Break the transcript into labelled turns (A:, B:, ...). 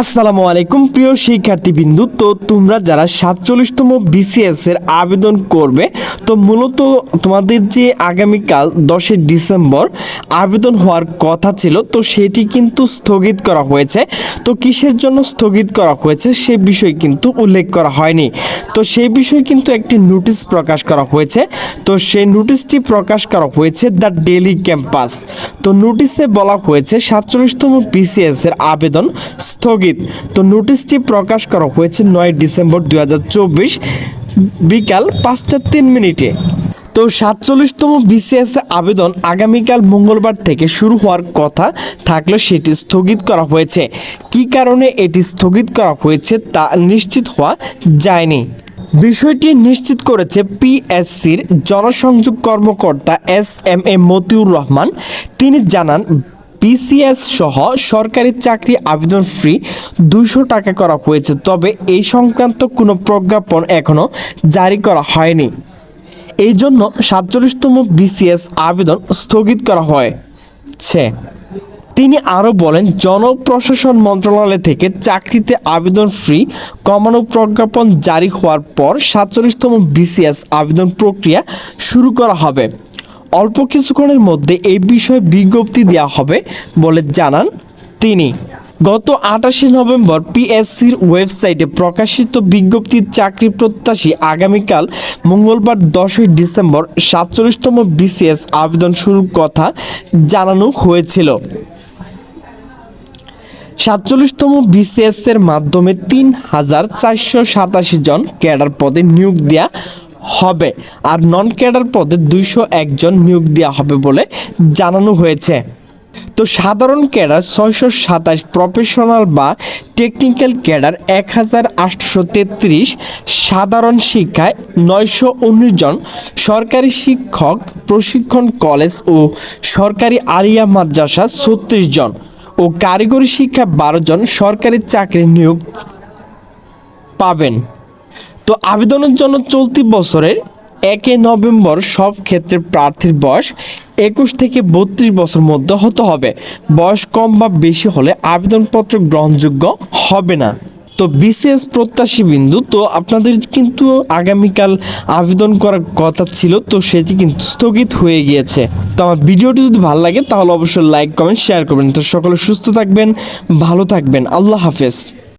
A: আসসালামু আলাইকুম, প্রিয় শিক্ষার্থীবৃন্দু। তো তোমরা যারা সাতচল্লিশতম বিসিএস এর আবেদন করবে, তো মূলত তোমাদের যে আগামীকাল দশই ডিসেম্বর আবেদন হওয়ার কথা ছিল, তো সেটি কিন্তু স্থগিত করা হয়েছে। তো কিসের জন্য স্থগিত করা হয়েছে সে বিষয়ে কিন্তু উল্লেখ করা হয়নি। তো সেই বিষয়ে কিন্তু একটি নোটিশ প্রকাশ করা হয়েছে। তো সেই নোটিশটি প্রকাশ করা হয়েছে দ্য ডেলি ক্যাম্পাস। তো নোটিশে বলা হয়েছে, সাতচল্লিশতম বিসিএস এর আবেদন স্থগিত তো নোটিশটি প্রকাশ করা হয়েছে নয় ডিসেম্বর দু হাজার চব্বিশ বিকাল পাঁচটা তিন মিনিটে। তো সাতচল্লিশতম বিসিএস আবেদন আগামীকাল মঙ্গলবার থেকে শুরু হওয়ার কথা থাকলেও সেটি স্থগিত করা হয়েছে। কি কারণে এটি স্থগিত করা হয়েছে তা নিশ্চিত হওয়া যায়নি। বিষয়টি নিশ্চিত করেছে পিএসসির জনসংযোগ কর্মকর্তা S M A Motiur Rahman. তিনি জানান বিসিএস সহ সরকারি চাকরি আবেদন ফ্রি দুশো টাকা করা হয়েছে। তবে এই সংক্রান্ত কোনো প্রজ্ঞাপন এখনও জারি করা হয়নি। এই জন্য সাতচল্লিশতম বিসিএস আবেদন স্থগিত করা হয়েছে। তিনি আরও বলেন, জনপ্রশাসন মন্ত্রণালয় থেকে চাকরিতে আবেদন ফ্রি কমানো প্রজ্ঞাপন জারি হওয়ার পর সাতচল্লিশতম বিসিএস আবেদন প্রক্রিয়া শুরু করা হবে। অল্প কিছুক্ষণের মধ্যে এই বিষয়ে বিজ্ঞপ্তি দেওয়া হবে বলে জানান তিনি। গত আটাশে নভেম্বর পিএসসির ওয়েবসাইটে প্রকাশিত বিজ্ঞপ্তির চাকরি প্রত্যাশী আগামীকাল মঙ্গলবার দশই ডিসেম্বর সাতচল্লিশতম বিসিএস আবেদন শুরুর কথা জানানো হয়েছিল। সাতচল্লিশতম বিসিএস এর মাধ্যমে তিন হাজার চারশো সাতাশি জন ক্যাডার পদে নিয়োগ দেওয়া হবে। আর নন ক্যাডার পদে দুইশো একজন নিয়োগ দেওয়া হবে বলে জানানো হয়েছে। তো সাধারণ ক্যাডার ছয়শো সাতাশ প্রফেশনাল বা টেকনিক্যাল ক্যাডার এক হাজার আটশো তেত্রিশ সাধারণ শিক্ষায় নয়শো উনিশ জন সরকারি শিক্ষক, প্রশিক্ষণ কলেজ ও সরকারি আলিয়া মাদ্রাসা ছত্রিশ জন ও কারিগরি শিক্ষা বারো জন সরকারি চাকরি নিয়োগ পাবেন। তো আবেদনের জন্য চলতি বছরের একে নভেম্বর সব ক্ষেত্রে প্রার্থীর বয়স একুশ থেকে বত্রিশ বছর মধ্যে হতে হবে। বয়স কম বা বেশি হলে আবেদনপত্র গ্রহণযোগ্য হবে না। তো বিশেষ প্রত্যাশী বিন্দু তো আপনাদের কিন্তু আগামীকাল আবেদন করার কথা ছিল, তো সেটি কিন্তু স্থগিত হয়ে গিয়েছে। তো আমার ভিডিওটি যদি ভালো লাগে তাহলে অবশ্যই লাইক, কমেন্ট, শেয়ার করবেন। তো সকলে সুস্থ থাকবেন, ভালো থাকবেন। আল্লাহ হাফেজ।